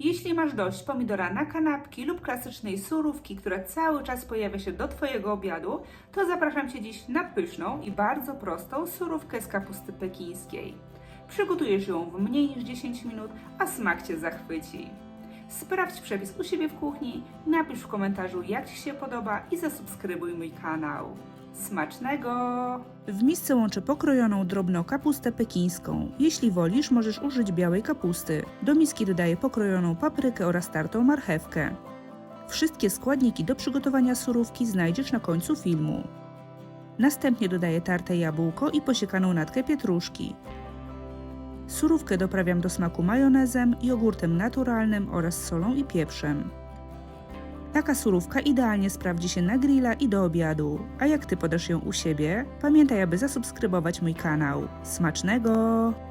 Jeśli masz dość pomidora na kanapki lub klasycznej surówki, która cały czas pojawia się do Twojego obiadu, to zapraszam Cię dziś na pyszną i bardzo prostą surówkę z kapusty pekińskiej. Przygotujesz ją w mniej niż 10 minut, a smak Cię zachwyci. Sprawdź przepis u siebie w kuchni, napisz w komentarzu jak Ci się podoba i zasubskrybuj mój kanał. Smacznego! W misce łączę pokrojoną drobną kapustę pekińską. Jeśli wolisz, możesz użyć białej kapusty. Do miski dodaję pokrojoną paprykę oraz tartą marchewkę. Wszystkie składniki do przygotowania surówki znajdziesz na końcu filmu. Następnie dodaję tarte jabłko i posiekaną natkę pietruszki. Surówkę doprawiam do smaku majonezem, jogurtem naturalnym oraz solą i pieprzem. Taka surówka idealnie sprawdzi się na grilla i do obiadu. A jak Ty podasz ją u siebie? Pamiętaj, aby zasubskrybować mój kanał. Smacznego!